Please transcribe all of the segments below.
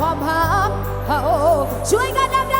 ความหามเขาช่วยกันดับ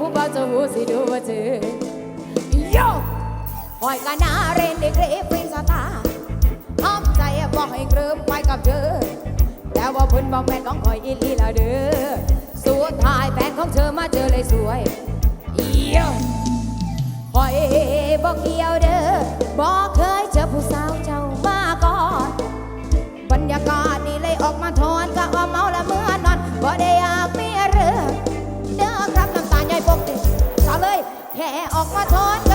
ผู้บ่าวจะหูสิดูว่าเจอโยหอยกันนาเรนได้เครปรินสตาห้อมใจบอกให้เกริมไปกับเธอ แต่ว่าพิ่นบอกแม่นของคอยอีลีละเด้อสุดท้ายแฟนของเธอมาเจอเลยสวยโยหอยบอกเกี่ยวเด้อบอกเคยเจอผู้สาวเจ้ามาก่อนบรรยากาศนี่เลยออกมาทอนกะว่าเมาและเมื่อนอนบ่ได้อา แค่ออกมาทน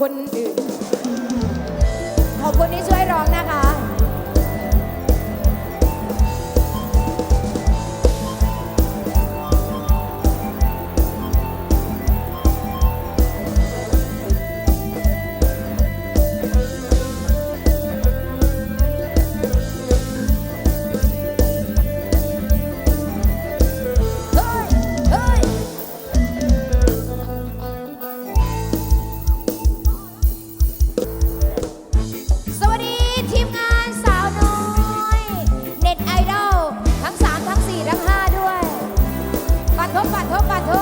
คนอื่น ขอบคุณที่ช่วยร้องนะะ 头发头